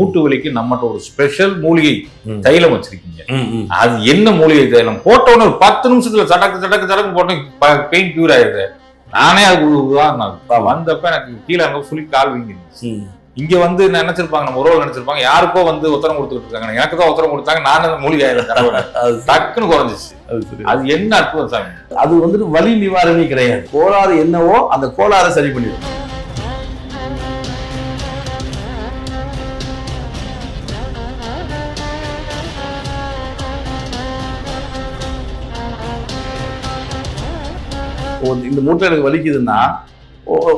மூட்டு வலிக்கு நம்மகிட்ட ஒரு ஸ்பெஷல் மூலிகை. தைலம் வச்சிருக்கீங்க. அது என்ன மூலிகை தைலம்? போட்ட உடனே ஒரு பத்து நிமிஷத்துல சடக்கு சடக்கு சடக்கு போட்ட பெயின் கியூர் ஆயிடுது. நானே அது உதாரணம். வந்தப்ப எனக்கு கீழே அங்க சொல்லி கால் வீங்கிருந்துச்சு. இங்க வந்து நினைச்சிருப்பாங்க? நம்ம உறவு நினைச்சிருப்பாங்க. யாருக்கோ வந்து உத்தரம் கொடுத்துட்டு இருக்காங்க. எனக்கு தான் உத்தரம் கொடுத்தாங்க. நான் மூலிகை தைலம் தடவை டக்குன்னு குறைஞ்சிச்சு. அது என்ன அற்புதம் சாமி? அது வந்துட்டு வலி நிவாரணி கிடையாது. கோளாறு என்னவோ அந்த கோளாறை சரி பண்ணிடும். இந்த மூட்டை எனக்கு வலிக்குதுன்னா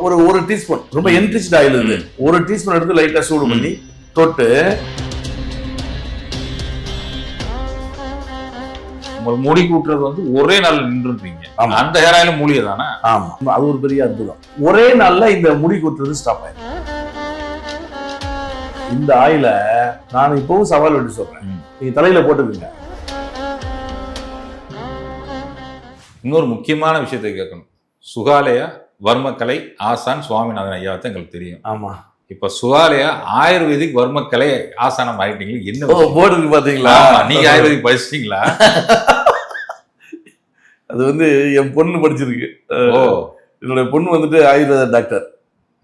ஒரு ஒரு டீஸ்பூன் ரொம்ப என்ரிச்ட் ஆயில் இது. ஒரு டீஸ்பூன் எடுத்து லைட்டா சூடு பண்ணி தொட்டு உங்களுக்கு முடி கூட்டுறது வந்து ஒரே நாள் ஆமா. அந்த ஹேர் ஆயிலும் மூலிகை தானே ஆமா அது ஒரு பெரிய அற்புதம். ஒரே நாள்ல இந்த முடி கொட்டுறது ஸ்டாப் ஆயிடும் இந்த ஆயில நான் இப்பவும் சவால் விட்டு சொல்றேன். நீங்க தலையில போட்டுக்கோங்க. இன்னொரு முக்கியமான விஷயத்தை கேட்கணும். சுகாலய வர்மக்கலை ஆசான் சுவாமிநாதன் ஐயா தான் எங்களுக்கு தெரியும். ஆமா. இப்ப சுகாலயா ஆயுர்வேதிக் வர்மக்கலை ஆசானம் ஆயிட்டீங்க என்ன? போர்டு பாத்தீங்களா? நீங்க ஆயுர்வேதிக் படிச்சிட்டீங்களா? அது வந்து என் பொண்ணு படிச்சிருக்கு. ஓ. என்னோட பொண்ணு வந்துட்டு ஆயுர்வேத டாக்டர்.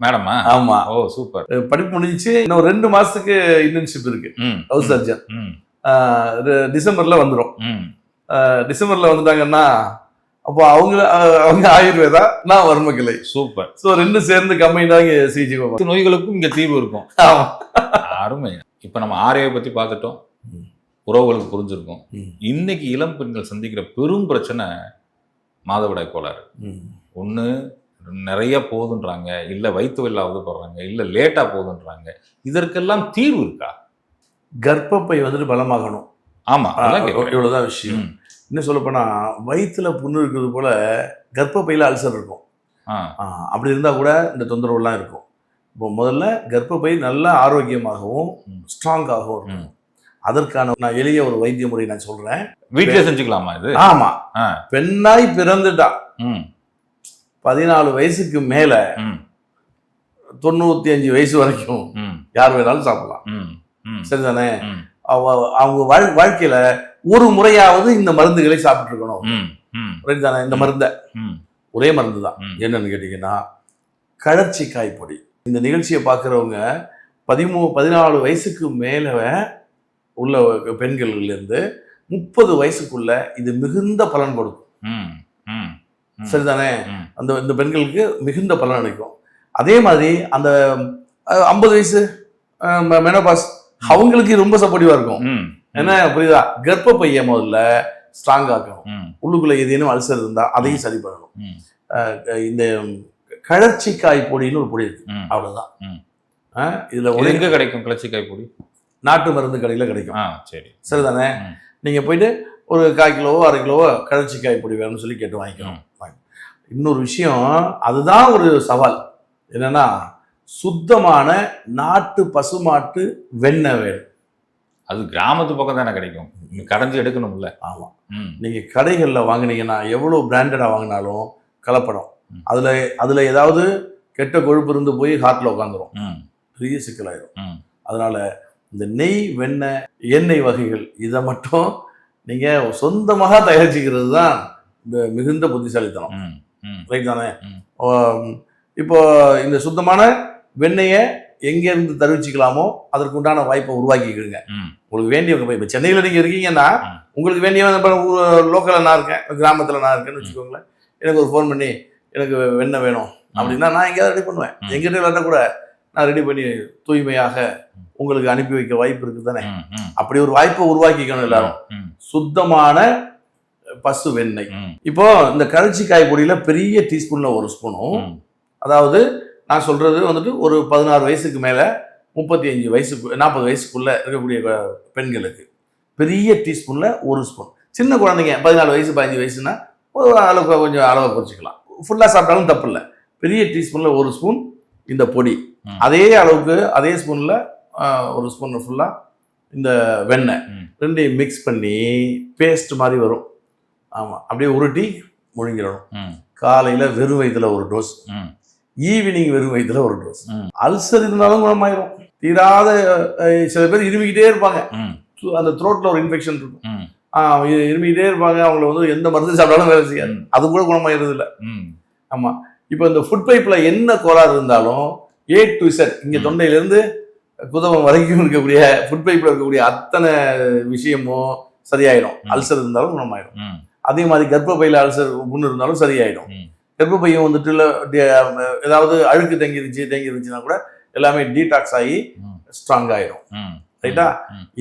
மேடமா? ஆமா. Oh super. படிப்பு முடிஞ்சிச்சு. இன்னும் ரெண்டு மாசத்துக்கு இன்டர்ன்ஷிப் இருக்கு. ம். ஹவுஸ் சர்ஜன் டிசம்பர்ல வந்துடும் ம். டிசம்பர்ல வந்துட்டாங்கன்னா அப்போ அவங்க அவங்க ஆயுர்வேதா? நான் வர்மக்கலை. சூப்பர். ஸோ ரெண்டும் சேர்ந்து கம்பைனாங்க சிகிச்சை பார்ப்பாங்க. பத்து நோய்களுக்கும் இங்க தீர்வு இருக்கும். அருமை. இப்ப நம்ம ஆரையை பத்தி பார்த்துட்டோம். உறவுகளுக்கு புரிஞ்சிருக்கும். இன்னைக்கு இளம் பெண்கள் சந்திக்கிற பெரும் பிரச்சனை மாதவிடாய் கோளாறு. ஒன்று நிறைய போகுதுன்றாங்க. இல்லை வயிற்று வெள்ள அவதுப்படுறாங்க இல்லை லேட்டாக போகுதுன்றாங்க. இதற்கெல்லாம் தீர்வு இருக்கா? கர்ப்பப்பை வந்துட்டு பலமாகணும். ஆமா அதான் கேட்குறேன் இவ்வளவுதான் விஷயம். இன்னும் சொல்ல போனா வயிற்றுல புண்ணு இருக்கிறது போல கர்ப்பப்பையில அல்சர் இருக்கும். அப்படி இருந்தா கூட இந்த தொந்தரவுலாம் இருக்கும். இப்போ முதல்ல கர்ப்பப்பை நல்ல ஆரோக்கியமாகவும். ஸ்ட்ராங்காகவும் இருக்கும். அதற்கான நான் எளிய ஒரு வைத்திய முறை நான் சொல்றேன். வீட்டிலே செஞ்சுக்கலாமா இது? ஆமா. ஆ. பெண்ணாய் பிறந்துட்டா பதினாலு வயசுக்கு மேல ம். தொண்ணூத்தி அஞ்சு வயசு வரைக்கும் யார் வேணாலும் சாப்பிடலாம். சரிதானே? அவங்க வாழ்- வாழ்க்கையில ஒரு முறையாவது இந்த மருந்துகளை சாப்பிட்டு இருக்கணும் இந்த மருந்தை. ஒரே மருந்து தான். என்னன்னு கேட்டிங்கன்னா கழற்சிக்காய் பொடி. இந்த நிகழ்ச்சியை பார்க்குறவங்க பதிமூ பதினாலு வயசுக்கு மேலே உள்ள பெண்கள்லேருந்து முப்பது வயசுக்குள்ள இது மிகுந்த பலன் கொடுக்கும். சரிதானே. அந்த இந்த பெண்களுக்கு மிகுந்த பலன் அளிக்கும். அதே மாதிரி அந்த ஐம்பது வயசு மெனோபாஸ் அவங்களுக்கு ரொம்ப சப்போர்ட்டிவாக இருக்கும். என்ன புரியுதா? கர்ப்பப்பையை முதல்ல ஸ்ட்ராங் ஆக்கணும். உள்ளுக்குள்ள ஏதேனும் அல்சர் இருந்தால் அதையும் சரி பண்ணணும். இந்த கழற்சிக்காய் பொடின்னு ஒரு பொடி இருக்கு. அவ்வளவுதான். இதுல எங்க கிடைக்கும் கிளச்சிக்காய் பொடி? நாட்டு மருந்து கடையில கிடைக்கும். சரி. சரிதானே. நீங்க போயிட்டு ஒரு கால் கிலோவோ அரை கிலோவோ கழற்சிக்காய் பொடி வேணும்னு சொல்லி கேட்டு வாங்கிக்கணும். வாங்கி. இன்னொரு விஷயம் அதுதான் ஒரு சவால். என்னன்னா சுத்தமான நாட்டு பசுமாட்டு வெண்ணெய் வேணும் அது கிராமத்து பக்கம் தானே கிடைக்கும். கடைஞ்சு எடுக்கணும்ல. ஆமா. ம். நீங்க கடைகளில் வாங்குனீங்கன்னா எவ்வளவு பிராண்டடா வாங்கினாலும் கலப்படம். அதுல அதுல ஏதாவது கெட்ட கொழுப்பு இருந்து போய் ஹார்ட்ல உட்காந்துரும் பெரிய சிக்கலாயிரும். அதனால இந்த நெய் வெண்ணெய் எண்ணெய் வகைகள் இதை மட்டும் நீங்க சொந்தமாக தயாரிச்சுக்கிறது தான் இந்த மிகுந்த புத்திசாலித்தனம். ரைட் தானே? இப்போ இந்த சுத்தமான வெண்ணெயை எங்கேருந்து தருவிச்சிக்கலாமோ அதற்கு உண்டான வாய்ப்பை உருவாக்கிக்கிடுங்க. உங்களுக்கு வேண்டியவங்க இப்போ சென்னையில் நீங்கள் இருக்கீங்கன்னா. உங்களுக்கு வேண்டியவங்க லோக்கலில் நான் இருக்கேன் கிராமத்தில் நான் இருக்கேன்னு வச்சுக்கோங்களேன். எனக்கு ஒரு ஃபோன் பண்ணி எனக்கு வெண்ணெய் வேணும் அப்படின்னா நான் எங்கேயாவது ரெடி பண்ணுவேன். எங்கிட்ட இல்லாட்டா கூட நான் ரெடி பண்ணி தூய்மையாக உங்களுக்கு அனுப்பி வைக்க வாய்ப்பு இருக்குது தானே அப்படி ஒரு வாய்ப்பை உருவாக்கிக்கணும் எல்லாரும். சுத்தமான பசு வெண்ணெய். இப்போ இந்த கரைச்சிக்காய் பொடியில பெரிய டீஸ்பூன்ல ஒரு ஸ்பூனும் அதாவது நான் சொல்றது வந்துட்டு ஒரு பதினாறு வயசுக்கு மேல முப்பத்தி அஞ்சு வயசுக்கு நாற்பது வயசுக்குள்ள இருக்கக்கூடிய பெண்களுக்கு. பெரிய டீஸ்பூன்ல ஒரு ஸ்பூன். சின்ன குழந்தைங்க பதினாலு வயசு பதினஞ்சு வயசுனா ஒரு அளவுக்கு கொஞ்சம் அளவை குறைச்சிக்கலாம். ஃபுல்லாக சாப்பிட்டாலும் தப்பு இல்லை பெரிய டீஸ்பூன்ல ஒரு ஸ்பூன் இந்த பொடி. அதே அளவுக்கு அதே ஸ்பூன்ல ஒரு ஸ்பூன் ஃபுல்லா இந்த வெண்ணெய். ரெண்டையும் மிக்ஸ் பண்ணி பேஸ்ட் மாதிரி வரும். ஆமாம் அப்படியே உருட்டி முழுங்கிடணும். காலையில் வெறும் வயிற்றுல ஒரு டோஸ் ஈவினிங் வெறும் வயிற்றுல ஒரு டோஸ். அல்சர் இருந்தாலும் குணமாயிரும். தீராத சில பேர் இருமிக்கிட்டே இருப்பாங்க. அந்த த்ரோட்ல ஒரு இன்ஃபெக்ஷன் இருக்கும். இருமிக்கிட்டே இருப்பாங்க. அவங்கள வந்து எந்த மருந்து சாப்பிட்டாலும் வேலை செய்யாது. அது கூட குணமாயிருது இல்ல. ஆமா. இப்போ இந்த ஃபுட் பைப்ல என்ன கோளாறு இருந்தாலும் ஏ டு Z இங்க ம். தொண்டையில இருந்து குதவம் வரைக்கும் இருக்கக்கூடிய ஃபுட் பைப்ல இருக்கக்கூடிய அத்தனை விஷயமும் சரியாயிடும். அல்சர் இருந்தாலும் குணமாயிடும் அதே மாதிரி கர்ப்பப்பையில அல்சர் புண்ணு இருந்தாலும் சரியாயிடும். ம். கர்ப்பப்பையும் வந்துட்டு இல்ல, ஏதாவது அழுக்கு தேங்கிருச்சு தேங்கிருச்சுன்னா கூட எல்லாமே டீடாக்ஸ் ஆகி. ஸ்ட்ராங் ஆயிடும் ம், ரைட்டா?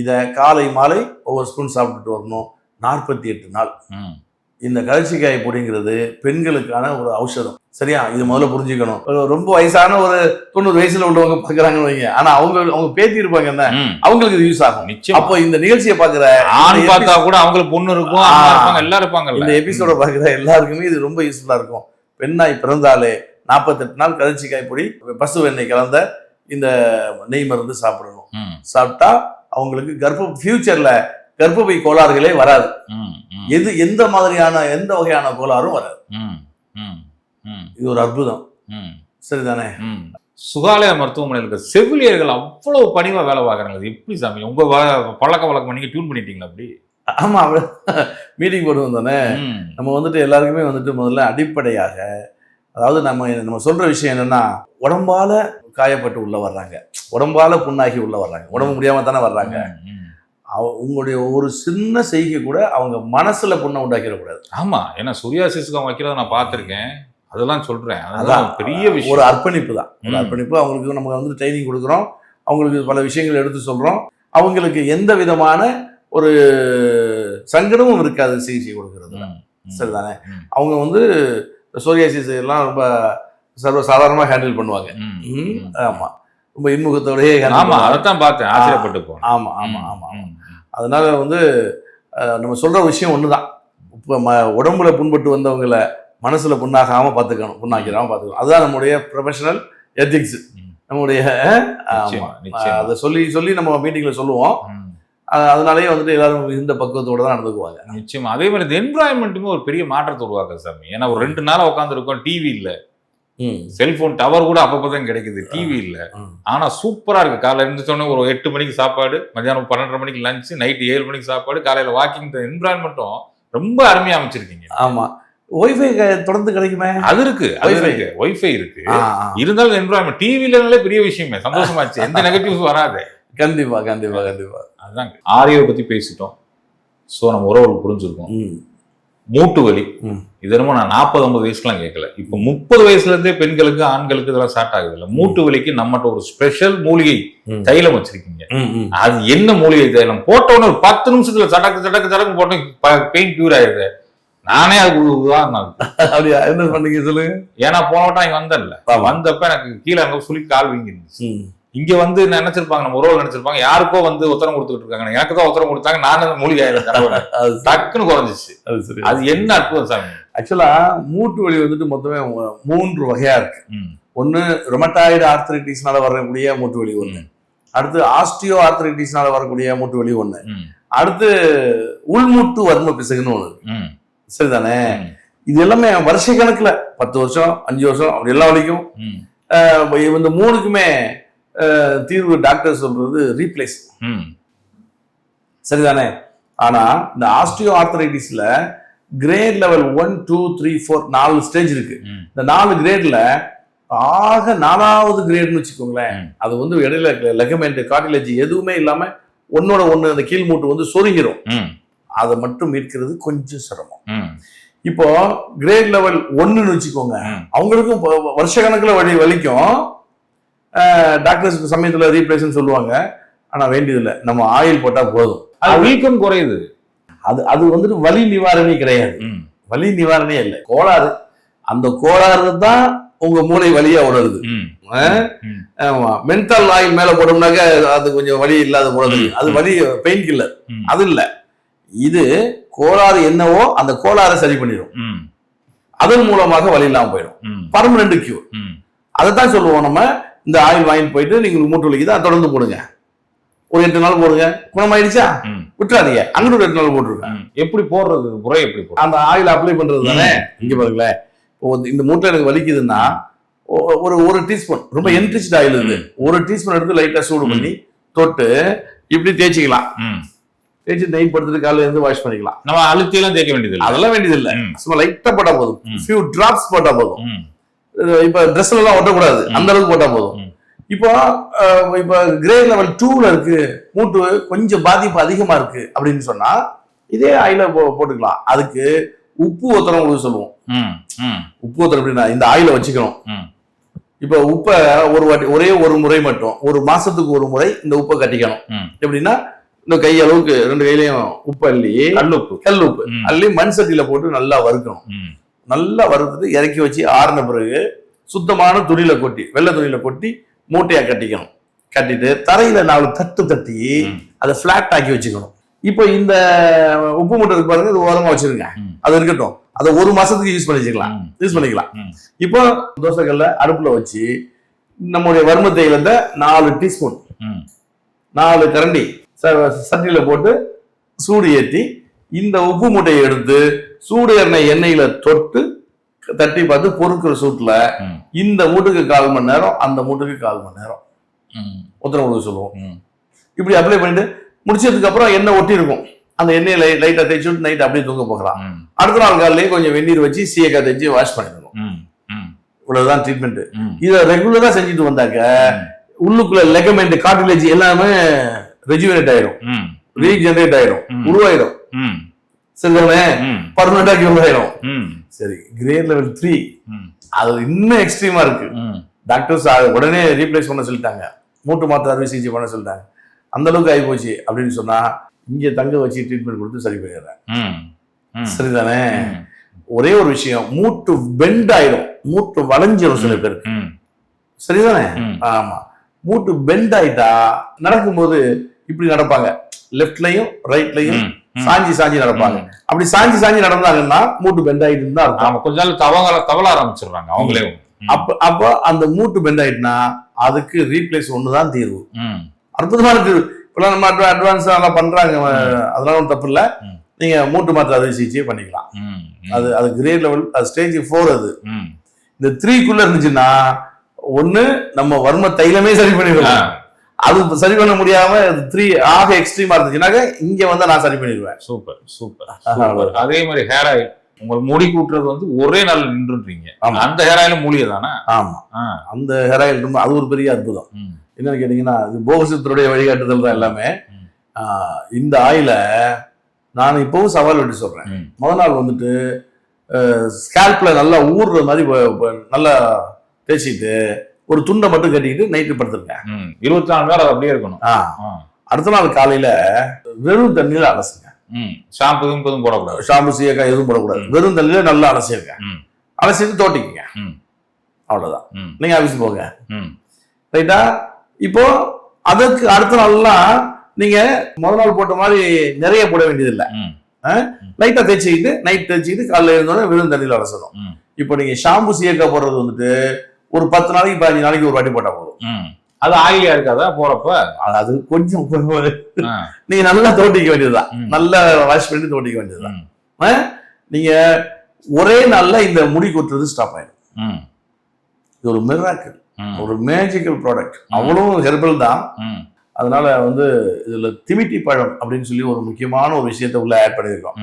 இதை காலை மாலை ஒவ்வொரு ஸ்பூன் சாப்பிட்டுட்டு வரணும். நாற்பத்தி எட்டு நாள் இந்த கழச்சிக்காய் பொடிங்கிறது பெண்களுக்கான ஒரு ஔஷதம். சரியா? இது முதல்ல புரிஞ்சுக்கணும். ரொம்ப வயசான ஒரு தொண்ணூறு வயசுல உள்ளவங்க பாக்குறாங்கன்னு வைங்க. ஆனா அவங்க அவங்க பேத்தி இருப்பாங்க என்ன. அவங்களுக்கு இது யூஸ் ஆகும். நிச்சயம். அப்போ இந்த நிகழ்ச்சியை பாக்குற ஆண் பார்த்தா கூட அவங்களுக்கு பொண்ணு இருக்கும் இருப்பாங்க எல்லாரும் இருப்பாங்கல்ல. இந்த எபிசோட பாக்குற எல்லாருக்குமே இது ரொம்ப யூஸ்ஃபுல்லா இருக்கும். பெண்ணாய் பிறந்தாலே நாற்பத்தெட்டு நாள் கழச்சிக்காய் பொடி பசு வெண்ணெய் கலந்த இந்த நெய் மருந்து சாப்பிடணும். சாப்பிட்டா அவங்களுக்கு கர்ப்ப ஃபியூச்சர்ல கர்ப்பப்பை கோளாறுகளே வராது. எது எந்த மாதிரியான எந்த வகையான கோளாறும் வராது. இது ஒரு அற்புதம். சரிதானே. சுகாலய மருத்துவமனையில் இருக்க செவிலியர்கள் அவ்வளவு பணிவா வேலை பார்க்கறாங்க எப்படி சாமி? உங்க வ- பழக்க வழக்கம் நீங்க டியூன் பண்ணிட்டீங்களா அப்படி? ஆமா மீட்டிங் போடுவோம் தானே நம்ம வந்துட்டு எல்லாருக்குமே வந்துட்டு முதல்ல அடிப்படையாக அதாவது நம்ம நம்ம சொல்ற விஷயம் என்னன்னா உடம்பால காயப்பட்டு உள்ள வர்றாங்க. உடம்பால புண்ணாகி உள்ள வர்றாங்க. உடம்பு முடியாம தானே வர்றாங்க. அவ- உங்களுடைய ஒரு சின்ன செய்கை கூட அவங்க மனசுல புண்ணை உண்டாக்கிடக்கூடாது. ஆமா ஏன்னா சூர்யாசிஸ்க்கு அவன் வைக்கிறத நான் பார்த்திருக்கேன். அதெல்லாம் சொல்றேன். அதான் பெரிய ஒரு விஷயம். அர்ப்பணிப்பு தான். ஒரு. அர்ப்பணிப்பு. அவங்களுக்கு நம்ம வந்து ட்ரைனிங் கொடுக்குறோம். அவங்களுக்கு பல விஷயங்கள் எடுத்து சொல்றோம். அவங்களுக்கு எந்த விதமான ஒரு சங்கடமும் இருக்காது சிகிச்சை கொடுக்கறதுல. சரிதானே? அவங்க வந்து சோரியாசிஸ் எல்லாம் ரொம்ப சர்வ சாதாரணமாக ஹேண்டில் பண்ணுவாங்க. ஆமா. ரொம்ப இன்முகத்தோடயே ஆமா. அதைத்தான் பார்த்தேன் ஆச்சரியப்பட்டு போனேன். ஆமா ஆமா ஆமா ம், அதனால வந்து நம்ம சொல்ற விஷயம் ஒண்ணுதான். இப்போ ம உடம்புல புண்பட்டு வந்தவங்களை மனசுல புண்ணாகாம பார்த்துக்கணும் புண்ணாக்கிடாம பார்த்துக்கணும் அதுதான் நம்முடைய ப்ரொஃபஷனல் எத்திக்ஸ். நம்முடைய. அதை சொல்லி சொல்லி நம்ம மீட்டிங்ல சொல்லுவோம். அதனாலயே வந்துட்டு எல்லாரும் இந்த பக்குவத்தோட தான் நடந்துக்குவாங்க. நிச்சயமா. அதே மாதிரி இந்த என்வரான்மெண்ட்டுமே ஒரு பெரிய மாற்றத்தை உருவாக்க சாமி. ஏன்னா ஒரு ரெண்டு நாளா உட்காந்துருக்கோம் டிவி இல்ல. செல்போன் டவர் கூட அப்பப்பதான் கிடைக்குது டிவி இல்ல. ம். ஆனா சூப்பரா இருக்கு. காலையில இருந்து ஒரு எட்டு மணிக்கு சாப்பாடு மத்தியானம் பன்னெண்டரை மணிக்கு லஞ்ச் நைட்டு ஏழு மணிக்கு சாப்பாடு காலையில வாக்கிங் என்வரான்மெண்ட்டும் ரொம்ப அருமையா அமைச்சிருக்கீங்க. ஆமா. ஒய்ஃபை தொடர்ந்து கிடைக்குமே? அது இருக்கு அது. இருக்கு. ஒய்ஃபை இருக்கு. இருந்தாலும் என்வரான்மெண்ட் டிவிலனாலே பெரிய விஷயமே. சந்தோஷமாச்சு. எந்த நெகட்டிவ்ஸ் வராது. கண்டிப்பா கண்டிப்பா கண்டிப்பா. அதுதான் ஆரியோவை பத்தி பேசிட்டோம். சோ நம்ம உறவுகள் புரிஞ்சிருக்கோம். மூட்டு வலி. இது என்னமோ நான் நாற்பது ஐம்பது வயசுலாம் கேட்கல. இப்போ முப்பது வயசுல இருந்தே பெண்களுக்கு ஆண்களுக்கு இதெல்லாம் ஸ்டார்ட் ஆகுது இல்ல மூட்டு வலிக்கு நம்மகிட்ட ஒரு ஸ்பெஷல் மூலிகை. தைலம் வச்சிருக்கீங்க. அது என்ன மூலிகை தைலம்? போட்ட உடனே ஒரு பத்து நிமிஷத்துல சடக்கு சடக்கு சடக்கு போட்டு பெயின் கியூர் ஆயிடுது. நானே உதாரணம் இருக்கு. அப்படியா? என்ன பண்ணீங்க? சொல்லுங்க. ஏன்னா போன வட்டம் இங்க வந்தேன்ல. வந்தப்ப எனக்கு கீழே அங்க சொல்லி கால் வீங்கி இருந்துச்சு ம். இங்க வந்து நினைச்சிருப்பாங்க நம்ம உறவு நினைச்சிருப்பாங்க யாருக்கோ வந்து உத்தரம் கொடுத்துட்டு இருக்காங்க. எனக்கு தான் உத்தரம் கொடுத்தாங்க நான் மூலிகை ஆயில கடவுள அது சரி, டக்குன்னு குறைஞ்சிச்சு. அது சரி அது என்ன அற்புதம் சாமி? ஆக்சுவலா மூட்டு வலி வந்துட்டு மொத்தமே மூன்று வகையா இருக்கு. ஒன்னு ரொமட்டாய்டு ஆர்த்தரைட்டிஸ்னால வரக்கூடிய மூட்டு வலி ஒண்ணு. அடுத்து ஆஸ்டியோ ஆர்த்தரைட்டிஸ்னால வரக்கூடிய மூட்டு வலி ஒண்ணு. அடுத்து உள்மூட்டு வர்ம பிசகுன்னு ஒண்ணு சரிதானே? இது எல்லாமே வருஷ கணக்குல பத்து வருஷம் அஞ்சு வருஷம் அப்படி எல்லா வலிக்கும். இந்த மூணுக்குமே தீர்வு டாக்டர் சொல்றது ரீப்ளேஸ் ம், சரிதானே? ஆனா இந்த osteo ஆர்த்தரைட்டிஸ்ல grade level one two three four நாலு ஸ்டேஜ் இருக்கு. இந்த நாலு கிரேட்ல ஆக நாலாவது கிரேட்னு வச்சுக்கோங்களேன். அது வந்து இடையில லெகமெண்ட் கார்டிலேஜ் எதுவுமே இல்லாம ஒன்னோட ஒண்ணு அந்த கீழ் மூட்டு வந்து சொருகிரும். ம், அதை மட்டும் மீட்கிறது கொஞ்சம் சிரமம். ம், இப்போ கிரேட் லெவல் ஒன்னுன்னு வச்சுக்கோங்க. அவங்களுக்கும் வருஷ கணக்குல வலி வலிக்கும். டாக்டர்ஸ் சமயத்துல ரீப்ளேஸ்னு சொல்லுவாங்க. ஆனா வேண்டியதில்லை. நம்ம ஆயில் போட்டா போதும். அது வீக்கம் குறையுது. அது அது வந்துட்டு வலி நிவாரணி கிடையாது. வலி நிவாரணியே இல்லை. கோளாறு. அந்த கோளாறு தான் உங்க மூளை வலியா உணருது. ஆமா. மென்டல் ஆயில் மேல போட்டோம்னாக்க அது கொஞ்சம் வலி இல்லாத தெரியும். அது வலி பெயின் கில்லர் அது இல்ல. இது கோளாறு என்னவோ அந்த கோளாறை சரி பண்ணிடும். அதன் மூலமாக வலி இல்லாம போயிடும். பர்மனன்ட் கியூர் ம். அதைத்தான் சொல்லுவோம் நம்ம. இந்த ஆயில் வாங்கிட்டு போயிட்டு நீங்க மூட்டு வலிக்கு தான் தொடர்ந்து போடுங்க. ஒரு எட்டு நாள் போடுங்க. குணமாயிடுச்சா. விட்டுறாதீங்க. அங்கிட்டு ஒரு எட்டு நாள் போட்டுருங்க ம். எப்படி போடுறது? முறை எப்படி அந்த ஆயில் அப்ளை பண்றது தானே இங்க பாருங்களேன். இந்த மூட்டை எனக்கு வலிக்குதுன்னா ஒரு ஒரு டீஸ்பூன். ரொம்ப என்ரிச்ட் ஆயில் இது. ஒரு டீஸ்பூன் எடுத்து லைட்டா சூடு பண்ணி தொட்டு இப்படி தேய்ச்சிக்கலாம். தேய்ச்சி நெய் படுத்துட்டு காலையில இருந்து வாஷ் பண்ணிக்கலாம். நம்ம அழுத்தி எல்லாம் தேய்க்க வேண்டியது அதெல்லாம் வேண்டியது இல்ல. சும்மா லைட்டா போட்டா போதும். ஃபியூ டிராப்ஸ் போட்டா போதும். இப்ப ட்ரெஸ்ல எல்லாம் ஒட்டக்கூடாது அந்த அளவுக்கு போட்டா போதும். இப்போ இப்ப கிரேட் லெவல் டூல இருக்கு மூட்டு கொஞ்சம் பாதிப்பு அதிகமா இருக்கு அப்படின்னு சொன்னா இதே ஆயில போட்டுக்கலாம் அதுக்கு உப்பு ஒத்தரம் கொடுக்க சொல்லுவோம். உப்பு ஒத்தரம் எப்படின்னா இந்த ஆயில வச்சுக்கணும். இப்ப உப்பை ஒரு வாட்டி ஒரே ஒரு முறை மட்டும் ஒரு மாசத்துக்கு ஒரு முறை இந்த உப்பை கட்டிக்கணும். எப்படின்னா இந்த கை அளவுக்கு ரெண்டு கையிலயும் உப்பு அள்ளி கல்லுப்பு கல் உப்பு. அள்ளி மண் சட்டியில போட்டு நல்லா வறுக்கணும். நல்லா வறுத்துட்டு இறக்கி வச்சு ஆறின பிறகு சுத்தமான துணியில கொட்டி வெள்ளை துணியில கொட்டி மூட்டையா கட்டிக்கணும் கட்டிட்டு தரையில நாலு தட்டு தட்டி. அதை ஃபிளாட் ஆக்கி வச்சுக்கணும் இப்போ இந்த உப்பு மூட்டை இருக்கு பாருங்க இது ஓரமா வச்சிருங்க. அது இருக்கட்டும் அதை ஒரு மாசத்துக்கு யூஸ் பண்ணிக்கலாம் ம். யூஸ் பண்ணிக்கலாம். இப்போ தோசைக்கல்ல அடுப்புல வச்சு நம்முடைய வறுமை தேயிலத்தை நாலு டீஸ்பூன். நாலு கரண்டி சட்டியில போட்டு சூடு ஏற்றி இந்த உப்பு மூட்டையை எடுத்து சூடு எண்ணெய் எண்ணெயில தொட்டு தட்டி பார்த்து பொறுக்கிற சூட்டுல. இந்த மூட்டுக்கு கால் மணி நேரம் அந்த மூட்டுக்கு கால் மணி நேரம். உத்தரவு கொடுக்க சொல்லுவோம். இப்படி அப்ளை பண்ணிட்டு முடிச்சதுக்கு அப்புறம் எண்ணெய் ஒட்டி இருக்கும் அந்த எண்ணெயை லை லைட்டா தேய்ச்சி விட்டு நைட் அப்படியே தூங்க போகலாம். அடுத்த நாள் காலையிலேயே கொஞ்சம் வெந்நீர் வச்சு சீயக்காய் தேய்ச்சி வாஷ் பண்ணிடணும். இவ்வளவுதான் ட்ரீட்மெண்ட். இதை ரெகுலரா செஞ்சுட்டு வந்தாக்க உள்ளுக்குள்ள லெகமெண்ட் கார்டிலேஜ் எல்லாமே ரெஜுவேட் ஆயிடும். ரீஜெனரேட் ஆயிடும் ம். ம். பர்மனண்டா கியூர் ஆயிடும். சரி கிரேட் லெவல் த்ரீ. அது இன்னும் எக்ஸ்ட்ரீமா இருக்கு. டாக்டர்ஸ் உடனே ரீப்ளேஸ் பண்ண சொல்லிட்டாங்க மூட்டு மாற்று அறுவை சிகிச்சை பண்ண சொல்லிட்டாங்க அந்த அளவுக்கு ஆகி போச்சு அப்படின்னு சொன்னா இங்க தங்க வச்சு ட்ரீட்மெண்ட் கொடுத்து சரி பண்ணிடுறேன். சரிதானே. ஒரே ஒரு விஷயம் மூட்டு பெண்ட் ஆயிடும் மூட்டு வளைஞ்சிரும் சில பேருக்கு. சரிதானே. ஆமா மூட்டு பெண்ட் ஆயிட்டா நடக்கும்போது இப்படி நடப்பாங்க லெஃப்ட்லயும் ரைட்லயும். சாஞ்சி சாஞ்சி நடப்பாங்க அப்படி சாஞ்சி சாஞ்சி நடந்தாங்கன்னா மூட்டு பெண்ட் ஆயிட்டு தான் ஆமா கொஞ்ச நாள் தவங்க தவள ஆரம்பிச்சிடுறாங்க அவங்களே. அப்ப அப்ப அந்த மூட்டு பெண்ட் ஆயிட்டுனா அதுக்கு ரீப்ளேஸ் ஒண்ணுதான் தீர்வு. அற்புதமான தீர்வு இப்பெல்லாம் நம்ம அட்வான்ஸ் எல்லாம் பண்றாங்க அதெல்லாம் ஒன்றும் தப்பு இல்ல. நீங்க மூட்டு மாற்று அறுவை சிகிச்சையே பண்ணிக்கலாம். அது அது கிரேட் லெவல் அது ஸ்டேஜ் ஃபோர் அது. இந்த த்ரீக்குள்ள இருந்துச்சுன்னா ஒண்ணு நம்ம வர்ம தைலமே சரி ஆ. அது சரி பண்ண முடியாம த்ரீ ஆக எக்ஸ்ட்ரீமா இருந்துச்சுனாக்க இங்க வந்து நான் சரி பண்ணிடுவேன். சூப்பர் சூப்பர் அதே மாதிரி ஹேர் ஆயில் உங்க முடி கூட்டுறது வந்து ஒரே நாள் நின்றுன்றீங்க. அந்த ஹேர் ஆயில் மூலிகை தானே ஆமா. அந்த ஹேர் ஆயில் ரொம்ப அது ஒரு பெரிய அற்புதம். என்னன்னு கேட்டீங்கன்னா இது போகசித்தருடைய வழிகாட்டுதல் தான் எல்லாமே. இந்த ஆயில நான் இப்பவும் சவால் விட்டு சொல்றேன். ம். முத நாள் வந்துட்டு ஸ்கேல்ப்ல நல்லா ஊறுற மாதிரி நல்லா தேய்ச்சிட்டு ஒரு துண்டை மட்டும் கட்டிக்கிட்டு நைட்டு படுத்துருங்க. இருபத்தி நாலு நேரம் அது அப்படியே இருக்கணும். அடுத்த நாள் காலையில வெறும் தண்ணியில அலசுங்க. ஷாம்பு கிம்பும் போடக்கூடாது ஷாம்பு சீயக்காய் எதுவும் போடக்கூடாது. வெறும் தண்ணியில நல்லா அலசிருங்க. அலசிட்டு தோட்டிக்கங்க. அவ்வளவுதான். நீங்க ஆஃபீஸ் போங்க. ரைட்டா இப்போ அதுக்கு அடுத்த நாள்லாம் நீங்க முத நாள் போட்ட மாதிரி நிறைய போட வேண்டியதில்லை. லைட்டா தேய்ச்சிக்கிட்டு நைட் தேய்ச்சிக்கிட்டு காலைல இருந்தோடனே வெறும் தண்ணியில் அலசணும். இப்போ நீங்க ஷாம்பு சீயக்காய் போடுறது வந்துட்டு ஒரு பத்து நாளைக்கு பதினஞ்சு நாளைக்கு ஒரு வாட்டி போட்டா போதும். அது ஆயிலியா இருக்காதா போறப்ப அது- கொஞ்சம். நீங்க நல்லா தோட்டிக்க வேண்டியதுதான். நல்லா வாஷ் பண்ணி தோட்டிக்க வேண்டியதுதான். நீங்க ஒரே நாள்ல இந்த முடி கொட்டுறது ஸ்டாப் ஆயிடும். இது ஒரு மிராக்கிள் ம். ஒரு மேஜிக்கல் ப்ராடக்ட் அவ்வளவும் ஹெர்பல் தான். அதனால வந்து இதுல திமிட்டி பழம் அப்படின்னு சொல்லி ஒரு முக்கியமான ஒரு விஷயத்தை உள்ள ஆட் பண்ணியிருக்கோம்.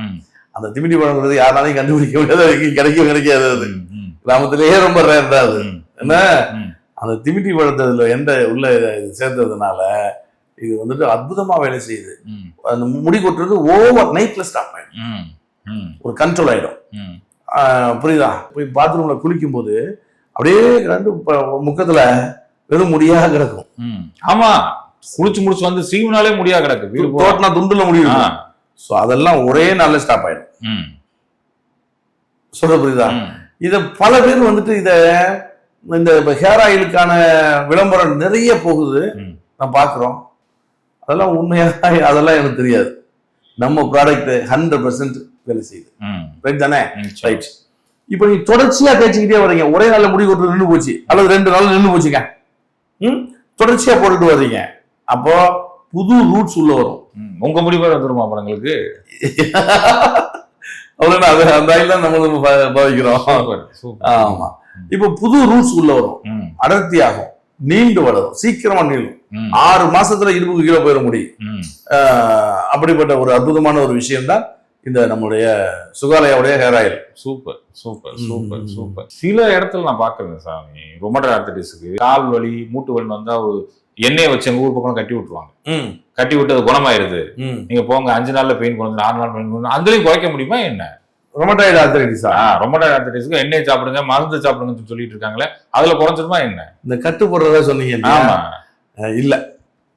அந்த திமிட்டி பழம்ங்கிறது யாராலையும் கண்டுபிடிக்க முடியாது கிடைக்கும் கிடைக்காது அது. கிராமத்திலேயே ரொம்ப ரேர் தான் அது. என்ன. அந்த திமிட்டி பழத்தை இதுல எந்த உள்ள இத- இது சேர்த்ததுனால இது வந்துட்டு அற்புதமா வேலை செய்யுது. அந்த முடி கொட்டுறது ஓவர் நைட்ல ஸ்டாப் ஆயிடும். ஒரு கண்ட்ரோல் ஆயிடும் புரியுதா போய் பாத்ரூம்ல குளிக்கும் போது அப்படியே ரெண்டு முக்கத்துல வெறும் முடியா கிடக்கும் ம். ஆமா குளிச்சு முடிச்சு வந்து சீவுனாலே முடியா கிடக்கு. தோட்டினா துண்டுல முடியும். ஸோ அதெல்லாம் ஒரே நாள்ல ஸ்டாப் ஆயிடும் ம். சொல்ற புரியுதா. இத பல பேர் வந்துட்டு இத இந்த ஹேர் ஆயிலுக்கான விளம்பரம் நிறைய போகுது. நான் பாக்குறோம். அதெல்லாம் உண்மையா? அதெல்லாம் எனக்கு தெரியாது. நம்ம ப்ராடக்ட் ஹண்ட்ரட் பர்சன்ட் வேலை செய்யுது. ரைட் தானே. ரைட் இப்போ நீ தொடர்ச்சியா தேய்ச்சிக்கிட்டே வர்றீங்க. ஒரே நாள்ல முடி கொட்டுறது நின்று போச்சு. அல்லது ரெண்டு நாள் நின்று போச்சுங்க. ம்? தொடர்ச்சியா போட்டுட்டு வர்றீங்க. அப்போ புது ரூட்ஸ் உள்ள வரும். உங்க முடிவு வந்துருமா அப்புறம் எங்களுக்கு அவ்வளோ அது அந்த ஆயில் தான் நம்ம பா- பாவிக்கிறோம். சூப்பர். சூப்பர். ஆமா. இப்போ புது ரூட்ஸ் உள்ள வரும். ம், அடர்த்தியாகும். நீண்டு வளரும். சீக்கிரமா நீளும். ஆறு மாசத்துல இருபது கிலோ போயிட முடியும். அப்படிப்பட்ட ஒரு அற்புதமான ஒரு விஷயம் தான் இந்த நம்முடைய சுகாலயாவுடைய hair oil super super super. Super. சில இடத்துல நான் பாக்குறேன் சாமி. ரொமட்டர் ஆர்த்தடிஸ்க்கு கால் வலி மூட்டு வலி வந்தா ஒரு எண்ணெயை வச்சு எங்க ஊர் பக்கம் கட்டி விட்டுருவாங்க. கட்டி விட்டு அது குணமாயிருது நீங்க போங்க அஞ்சு நாள்ல பெயின் குறைஞ்சு ஆறு நாள் பெயின் குறைஞ்சு அதுலயும் குறைக்க முடியுமா என்ன? ரொமட்டாய்டு ஆர்த்தரைட்டிஸா ரொமட்டர் ஆர்த்தடிஸ்க்கு எண்ணெய் சாப்பிடுங்க மருந்து சாப்பிடுங்கன்னு சொல்லிட்டு இருக்காங்களே. அதுல குறைஞ்சிருமா என்ன? இந்த கட்டு போடுறதா சொன்னீங்க? ஆமா. இல்ல.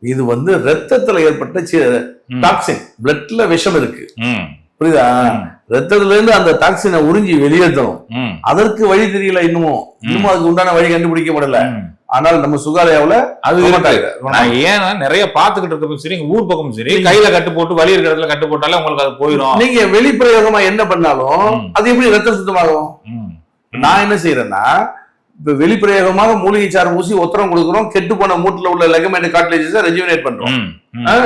இது வந்து ரத்தத்துல ஏற்பட்ட. டாக்ஸின் பிளட்ல விஷம் இருக்கு. புரியுதா? ரத்தத்துல இருந்து அந்த டாக்ஸினை உறிஞ்சி வெளியேற்றணும் அதற்கு வழி தெரியல இன்னமும். இன்னமும் அதுக்கு உண்டான வழி கண்டுபிடிக்கப்படல. ஆனால் நம்ம சுகாலயாவுல அது நான் ஏன்னா நிறைய பாத்துக்கிட்டு இருக்கப்ப சரி ஊர் பக்கமும் சரி கையில கட்டு போட்டு வலி இருக்கிற இடத்துல கட்டு போட்டாலே உங்களுக்கு அது போயிடும். நீங்க வெளிப்பிரயோகமா என்ன பண்ணாலும். அது எப்படி ரத்தம் சுத்தமாகும்? நான் என்ன செய்யறேன்னா இப்ப வெளிப்பிரயோகமாக மூலிகை சாறு ஊசி ஒத்தரம் கொடுக்குறோம் கெட்டு போன மூட்டுல உள்ள லெகமெண்ட் கார்டிலேஜஸ் ரெஜுவினேட் பண்றோம்.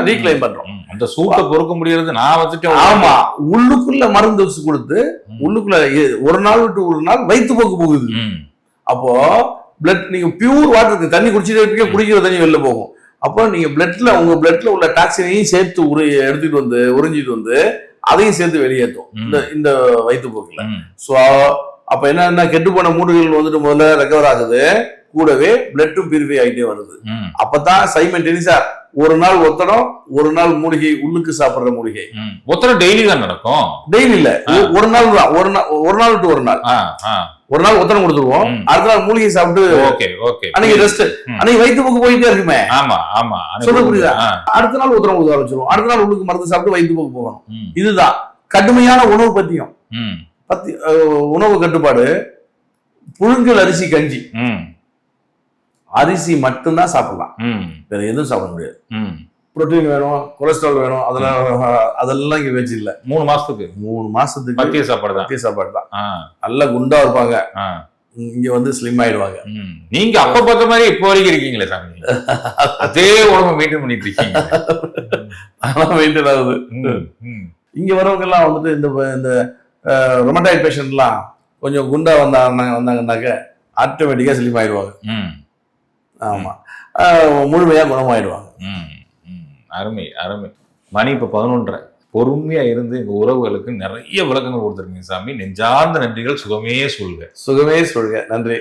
ரீக்ளைம் பண்றோம். அந்த சூட்டை பொறுக்க முடியறது நான் வச்சுட்டு ஆமா உள்ளுக்குள்ள மருந்து கொடுத்து உள்ளுக்குள்ள ஒரு நாள் விட்டு ஒரு நாள் வயிற்று போக்கு போகுது அப்போ பிளட் நீங்க பியூர் வாட்டர் தண்ணி குடிச்சிட்டே இருப்பீங்க குடிக்கிற தண்ணி வெளில போகும். அப்போ நீங்க பிளட்ல உங்க பிளட்ல உள்ள டாக்ஸினையும் சேர்த்து உரு எடுத்துட்டு வந்து உறிஞ்சிட்டு வந்து அதையும் சேர்த்து வெளியேற்றும். இந்த இந்த வயிற்று போக்குல ஸோ அப்ப என்னன்னா கெட்டு போன மூடுகள் வந்துட்டு முதல்ல ரெக்கவர் ஆகுது. கூடவே பிளட்டும் பிரிவை ஆகிட்டே வருது. அப்பதான் சைமன் டெனிசா ஒரு நாள் ஒத்தடம் ஒரு நாள் மூலிகை உள்ளுக்கு சாப்பிடுற மூலிகை. ம். ஒத்தனை டெய்லி தான் நடக்கும். டெய்லி இல்ல. ஒரு நாள் ஒரு நாள் ஒரு நாள் விட்டு ஒரு நாள். ஒரு நாள் ஒத்தடம் கொடுத்துருவோம். அடுத்த நாள் மூலிகை சாப்பிட்டு ஓகே ஓகே. அன்னைக்கு ரெஸ்ட். அன்னைக்கு வயிற்று போக்கு போயிட்டே இருக்குமே. ஆமா ஆமா. சொல்ல புரியுதா? அடுத்த நாள் உத்தரம் கொடுக்க ஆரம்பிச்சிருவோம். அடுத்த நாள் உள்ளுக்கு மருந்து சாப்பிட்டு வயிற்று போக்கு போகணும் இதுதான். கடுமையான உணவு பத்தியம். பத்தி உணவு கட்டுப்பாடு புழுங்கல் அரிசி கஞ்சி. அரிசி மட்டும்தான் சாப்பிடலாம். வேற எதுவும் சாப்பிட முடியாது. ம். புரோட்டீன் வேணும் கொலஸ்ட்ரால் வேணும் அதெல்லாம் அதெல்லாம் இங்க வச்சு இல்ல. மூணு மாசத்துக்கு? மூணு மாசத்துக்கு மத்திய சாப்பாடு தான். மத்திய சாப்பாடு தான். நல்ல குண்டா இருப்பாங்க. இங்க வந்து ஸ்லிம் ஆயிடுவாங்க. நீங்க அப்ப பார்த்த மாதிரி இப்போ வரைக்கும் இருக்கீங்களே சாமி. அதே உடம்பு மெயின்டைன் பண்ணிட்டு இருக்கீங்க. அதெல்லாம் மெயின்டைன் ஆகுது. இங்க வரவங்க எல்லாம் வந்துட்டு இந்த இந்த ரொமட்டாய்ட் பேஷண்ட்லாம் கொஞ்சம் குண்டா வந்தாங்க வந்தாங்கன்னாக்க ஆட்டோமேட்டிக்கா ஸ்லிம் ஆயிடுவாங்க. ம், ஆமா. அஹ், முழுமையா குணமாயிடுவாங்க. ம், ம். அருமை அருமை. மணி இப்ப பதினொன்றரை. பொறுமையா இருந்து எங்க உறவுகளுக்கு நிறைய விளக்கங்கள் கொடுத்துருக்கீங்க சாமி. நெஞ்சார்ந்த நன்றிகள் சுகமே சொல்க. சுகமே சொல்க. நன்றி.